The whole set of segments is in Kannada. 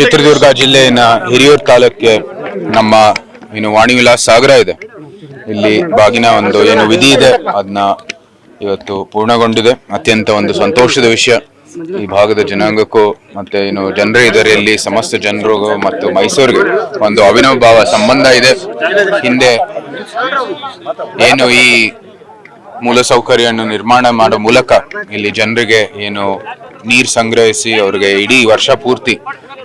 ಚಿತ್ರದುರ್ಗ ಜಿಲ್ಲೆಯ ಹಿರಿಯೂರು ತಾಲೂಕಿಗೆ ನಮ್ಮ ಏನು ವಾಣಿ ವಿಲಾಸ್ ಸಾಗರ ಇದೆ. ಇಲ್ಲಿ ಬಾಗಿನ ಒಂದು ಏನು ವಿಧಿ ಇದೆ ಅದನ್ನ ಇವತ್ತು ಪೂರ್ಣಗೊಂಡಿದೆ. ಅತ್ಯಂತ ಒಂದು ಸಂತೋಷದ ವಿಷಯ. ಈ ಭಾಗದ ಜನಾಂಗಕ್ಕೂ ಮತ್ತೆ ಏನು ಜನರೇ ಇದ್ದಾರೆ. ಇಲ್ಲಿ ಸಮಸ್ತ ಜನರು ಮತ್ತು ಮೈಸೂರಿಗೆ ಒಂದು ಅಭಿನವ ಭಾವ ಸಂಬಂಧ ಇದೆ. ಹಿಂದೆ ಏನು ಈ ಮೂಲಸೌಕರ್ಯವನ್ನು ನಿರ್ಮಾಣ ಮಾಡೋ ಮೂಲಕ ಇಲ್ಲಿ ಜನರಿಗೆ ಏನು ನೀರು ಸಂಗ್ರಹಿಸಿ ಅವ್ರಿಗೆ ಇಡೀ ವರ್ಷ ಪೂರ್ತಿ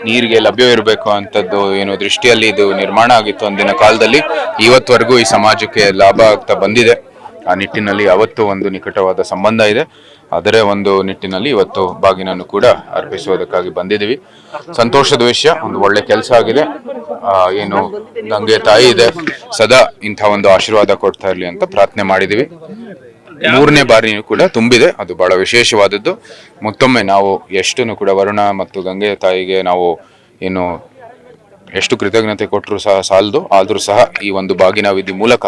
ನೀರಿಗೆ ಲಭ್ಯವಿರಬೇಕು ಅಂತದ್ದು ಏನು ದೃಷ್ಟಿಯಲ್ಲಿ ಇದು ನಿರ್ಮಾಣ ಆಗಿತ್ತು ಅಂದಿನ ಕಾಲದಲ್ಲಿ. ಇವತ್ತವರೆಗೂ ಈ ಸಮಾಜಕ್ಕೆ ಲಾಭ ಆಗ್ತಾ ಬಂದಿದೆ. ಆ ನಿಟ್ಟಿನಲ್ಲಿ ಅವತ್ತು ಒಂದು ನಿಕಟವಾದ ಸಂಬಂಧ ಇದೆ. ಅದರ ಒಂದು ನಿಟ್ಟಿನಲ್ಲಿ ಇವತ್ತು ಬಾಗಿನನ್ನು ಕೂಡ ಅರ್ಪಿಸುವುದಕ್ಕಾಗಿ ಬಂದಿದ್ದೀವಿ. ಸಂತೋಷದ ವಿಷಯ ಒಂದು ಒಳ್ಳೆ ಕೆಲಸ ಆಗಿದೆ. ಏನು ನಂಗೆ ತಾಯಿ ಇದೆ. ಸದಾ ಇಂಥ ಒಂದು ಆಶೀರ್ವಾದ ಕೊಡ್ತಾ ಇರಲಿ ಅಂತ ಪ್ರಾರ್ಥನೆ ಮಾಡಿದ್ದೀವಿ. ಮೂರನೇ ಬಾರಿಯೂ ಕೂಡ ತುಂಬಿದೆ. ಅದು ಬಹಳ ವಿಶೇಷವಾದದ್ದು. ಮತ್ತೊಮ್ಮೆ ನಾವು ಎಷ್ಟನ್ನು ಕೂಡ ವರುಣ ಮತ್ತು ಗಂಗೆ ತಾಯಿಗೆ ನಾವು ಏನು ಎಷ್ಟು ಕೃತಜ್ಞತೆ ಕೊಟ್ಟರು ಸಹ ಸಾಲದು. ಆದರೂ ಸಹ ಈ ಒಂದು ಬಾಗಿನ ವಿಧಿ ಮೂಲಕ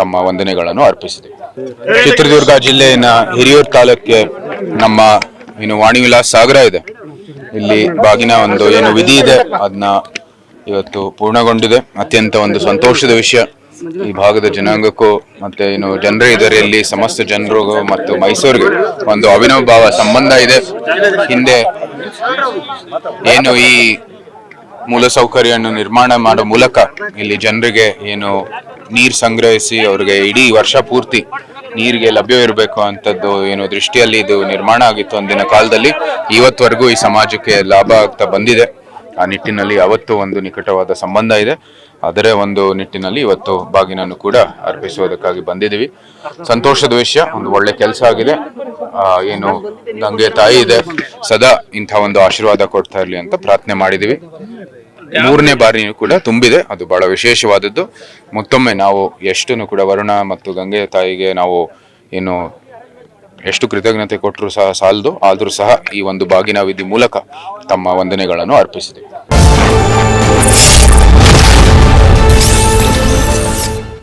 ತಮ್ಮ ವಂದನೆಗಳನ್ನು ಅರ್ಪಿಸಿದೆ. ಚಿತ್ರದುರ್ಗ ಜಿಲ್ಲೆಯ ಹಿರಿಯೂರು ತಾಲೂಕಿಗೆ ನಮ್ಮ ಏನು ವಾಣಿ ವಿಲಾಸ್ ಸಾಗರ ಇದೆ. ಇಲ್ಲಿ ಬಾಗಿನ ಒಂದು ಏನು ವಿಧಿ ಇದೆ. ಅದನ್ನ ಇವತ್ತು ಪೂರ್ಣಗೊಂಡಿದೆ. ಅತ್ಯಂತ ಒಂದು ಸಂತೋಷದ ವಿಷಯ. ಈ ಭಾಗದ ಜನಾಂಗಕ್ಕೂ ಮತ್ತೆ ಏನು ಜನರು ಇದ್ದಾರೆ ಇಲ್ಲಿ ಸಮಸ್ತ ಜನರಿಗೂ ಮತ್ತು ಮೈಸೂರಿಗೆ ಒಂದು ಅಭಿನವ ಭಾವ ಸಂಬಂಧ ಇದೆ. ಹಿಂದೆ ಏನು ಈ ಮೂಲಸೌಕರ್ಯವನ್ನು ನಿರ್ಮಾಣ ಮಾಡೋ ಮೂಲಕ ಇಲ್ಲಿ ಜನರಿಗೆ ಏನು ನೀರು ಸಂಗ್ರಹಿಸಿ ಅವ್ರಿಗೆ ಇಡೀ ವರ್ಷ ಪೂರ್ತಿ ನೀರಿಗೆ ಲಭ್ಯವಿರಬೇಕು ಅಂತದ್ದು ಏನು ದೃಷ್ಟಿಯಲ್ಲಿ ಇದು ನಿರ್ಮಾಣ ಆಗಿತ್ತು ಅಂದಿನ ಕಾಲದಲ್ಲಿ. ಇವತ್ತವರೆಗೂ ಈ ಸಮಾಜಕ್ಕೆ ಲಾಭ ಆಗ್ತಾ ಬಂದಿದೆ. ಆ ನಿಟ್ಟಿನಲ್ಲಿ ಅವತ್ತು ಒಂದು ನಿಕಟವಾದ ಸಂಬಂಧ ಇದೆ. ಅದರ ಒಂದು ನಿಟ್ಟಿನಲ್ಲಿ ಇವತ್ತು ಬಾಗಿನನ್ನು ಕೂಡ ಅರ್ಪಿಸುವುದಕ್ಕಾಗಿ ಬಂದಿದ್ದೀವಿ. ಸಂತೋಷದ ವಿಷಯ ಒಂದು ಒಳ್ಳೆ ಕೆಲಸ ಆಗಿದೆ. ಏನು ಗಂಗೆ ತಾಯಿ ಇದೆ. ಸದಾ ಇಂಥ ಒಂದು ಆಶೀರ್ವಾದ ಕೊಡ್ತಾ ಇರಲಿ ಅಂತ ಪ್ರಾರ್ಥನೆ ಮಾಡಿದ್ದೀವಿ. ಮೂರನೇ ಬಾರಿಯೂ ಕೂಡ ತುಂಬಿದೆ. ಅದು ಬಹಳ ವಿಶೇಷವಾದದ್ದು. ಮತ್ತೊಮ್ಮೆ ನಾವು ಎಷ್ಟನ್ನು ಕೂಡ ವರುಣ ಮತ್ತು ಗಂಗೆ ತಾಯಿಗೆ ನಾವು ಏನು ಎಷ್ಟು ಕೃತಜ್ಞತೆ ಕೊಟ್ಟರು ಸಹ ಸಾಲದು, ಆದರೂ ಸಹ ಈ ಒಂದು ಬಾಗಿನ ವಿಧಿ ಮೂಲಕ ತಮ್ಮ ವಂದನೆಗಳನ್ನು ಅರ್ಪಿಸಿದೆ.